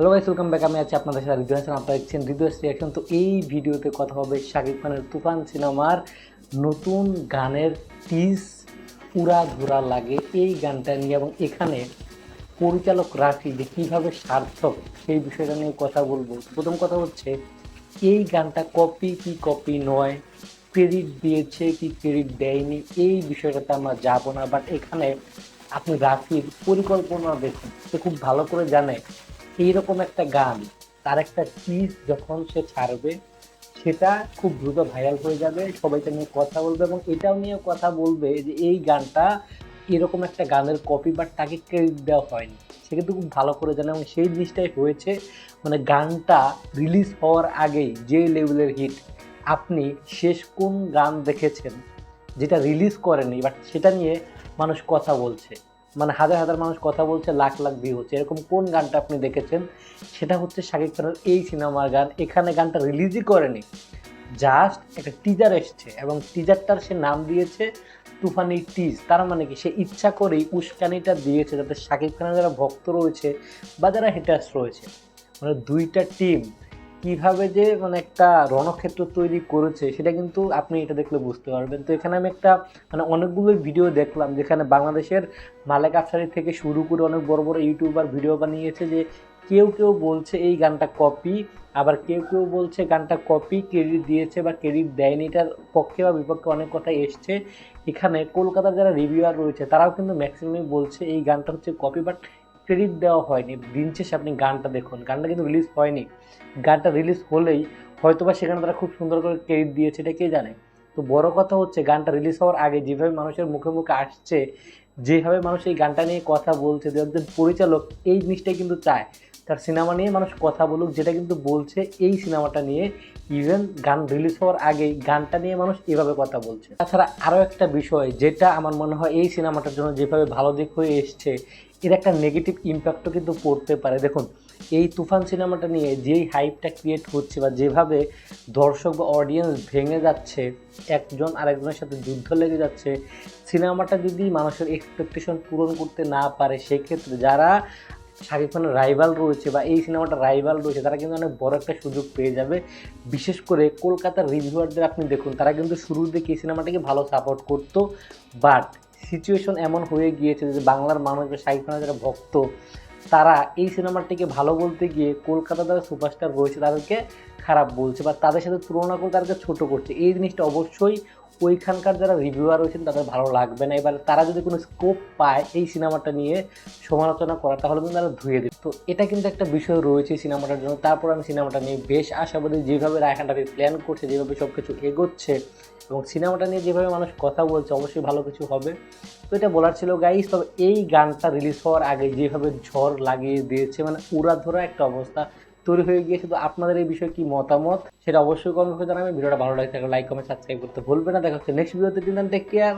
Hello guys welcome back আমি আছি আপনাদের সাথে হৃদয় হাসান আপনারা দেখছেন হৃদয় রিয়াকশন তো এই ভিডিওতে কথা হবে শাকিব খানের তুফান সিনেমার নতুন গানের টিজ উড়া ধুরা লাগে এই গানটা নিয়ে এবং এখানে পরিচালক রাখি যে কীভাবে সার্থক সেই বিষয়টা নিয়ে কথা বলব। প্রথম কথা হচ্ছে, এই গানটা কপি কি কপি নয়? ক্রেডিট দিয়েছে কি ক্রেডিট দেয়নি? এই বিষয়টাতে আমরা যাব না। বাট এখানে আপনি রাফির পরিকল্পনা দেখুন। সে খুব ভালো করে জানে এইরকম একটা গান, তার একটা টিজ যখন সে ছাড়বে, সেটা খুব দ্রুত ভাইরাল হয়ে যাবে সবাই এটা নিয়ে কথা বলবে এবং এটাও নিয়ে কথা বলবে যে এই গানটা এরকম একটা গানের কপি বাট তাকে ক্রেডিট দেওয়া হয়নি। সে কিন্তু খুব ভালো করে জানে এবং সেই জিনিসটাই হয়েছে মানে গানটা রিলিজ হওয়ার আগেই যে লেভেলের হিট আপনি শেষ কোন গান দেখেছেন যেটা রিলিজ করেনি বাট সেটা নিয়ে মানুষ কথা বলছে। মানে হাজার হাজার মানুষ কথা বলছে, লাখ লাখ ভিউ হচ্ছে। এরকম কোন গানটা আপনি দেখেছেন? সেটা হচ্ছে শাকিব খানের এই সিনেমার গান। এখানে গানটা রিলিজই করেনি। জাস্ট একটা টিজার এসছে এবং টিজারটার সে নাম দিয়েছে তুফানি টিজ তার মানে কি? সে ইচ্ছা করেই উস্কানিটা দিয়েছে যাতে শাকিব খানের যারা ভক্ত রয়েছে বা যারা হেটার্স রয়েছে। মানে দুইটা টিম কীভাবে যে মানে একটা রণক্ষেত্র তৈরি করেছে, সেটা কিন্তু আপনি এটা দেখলে বুঝতে পারবেন। তো এখানে আমি একটা মানে অনেকগুলো ভিডিও দেখলাম, যেখানে বাংলাদেশের মালেক আফসারি থেকে শুরু করে অনেক বড় বড় ইউটিউবার ভিডিও বানিয়েছে যে কেউ কেউ বলছে এই গানটা কপি আবার কেউ কেউ বলছে গানটা কপি ক্রেডিট দিয়েছে বা ক্রেডিট দেয়নি, এটার পক্ষে বা বিপক্ষে অনেক কথা এসছে। এখানে কলকাতার যারা রিভিউয়ার রয়েছে, তারাও কিন্তু ম্যাক্সিমামই বলছে এই গানটা হচ্ছে কপি বাট ক্রেডিট দেওয়া হয়নি। দিন শেষে আপনি গানটা দেখুন। গানটা কিন্তু রিলিজ হয়নি। গানটা রিলিজ হলেই হয়তোবা সেখানে তারা খুব সুন্দর করে ক্রেডিট দিয়েছে, এটা কে জানে? তো বড় কথা হচ্ছে, গানটা রিলিজ হওয়ার আগে যেভাবে মানুষের মুখে মুখে আসছে, যেভাবে মানুষ এই গানটা নিয়ে কথা বলছে, যে একজন পরিচালক এই জিনিসটাই কিন্তু চায়। তার সিনেমা নিয়ে মানুষ কথা বলুক, যেটা কিন্তু বলছে এই সিনেমাটা নিয়ে ইভেন গান রিলিজ হওয়ার আগেই গানটা নিয়ে মানুষ এভাবে কথা বলছে। তাছাড়া আরও একটা বিষয় যেটা আমার মনে হয় এই সিনেমাটার জন্য যেভাবে ভালো দিক হয়ে এসছে, এর একটা নেগেটিভ ইম্প্যাক্টও কিন্তু পড়তে পারে। দেখুন, এই তুফান সিনেমাটা নিয়ে যেই হাইপটা ক্রিয়েট হচ্ছে বা যেভাবে দর্শক বা অডিয়েন্স ভেঙে যাচ্ছে, একজন আরেকজনের সাথে যুদ্ধ লেগে যাচ্ছে, সিনেমাটা যদি মানুষের এক্সপেকটেশন পূরণ করতে না পারে, সেক্ষেত্রে যারা শাকিব খানের রাইভাল রয়েছে বা এই সিনেমাটা রাইভাল রয়েছে, তারা কিন্তু অনেক বড় একটা সুযোগ পেয়ে যাবে। বিশেষ করে কলকাতার রিভিউয়ারদের আপনি দেখুন, তারা কিন্তু শুরুর দিকে এই সিনেমাটাকে ভালো সাপোর্ট করতো। বাট সিচুয়েশন এমন হয়ে গিয়েছে যে বাংলার মানুষ বা শাকিব খানের যারা ভক্ত, তারা এই সিনেমাটিকে ভালো বলতে গিয়ে কলকাতা যারা সুপারস্টার রয়েছে, তাদেরকে খারাপ বলছে বা তাদের সাথে তুলনা করে তাদেরকে ছোট করছে। এই জিনিসটা অবশ্যই ওইখানকার যারা রিভিউয়ার রয়েছেন, তাদের ভালো লাগবে না। এবার তারা যদি কোনো স্কোপ পায় এই সিনেমাটা নিয়ে সমালোচনা করা, তাহলে কিন্তু তারা ধুয়ে দেবে। তো এটা কিন্তু একটা বিষয় রয়েছে সিনেমাটার জন্য। তারপর আমি সিনেমাটা নিয়ে বেশ আশাবাদী, যেভাবে রায়খানটাকে প্ল্যান করছে, যেভাবে সব কিছু এগোচ্ছে এবং সিনেমাটা নিয়ে যেভাবে মানুষ কথা বলছে, অবশ্যই ভালো কিছু হবে। তো এটা বলার ছিল গাইস তবে এই গানটা রিলিজ হওয়ার আগে যেভাবে ঝড় লাগিয়ে দিয়েছে মানে উড়াধরা একটা অবস্থা। তৈরি হয়ে গিয়েছে। তো আপনাদের এই বিষয়ে কি মতামত? সেটা অবশ্যই কমেন্ট করে জানাবেন। ভিডিওটা ভালো লাগে লাইক কমেন্ট সাবস্ক্রাইব করতে ভুলবেন না। দেখা হচ্ছে নেক্সট ভিডিওতে টেক কেয়ার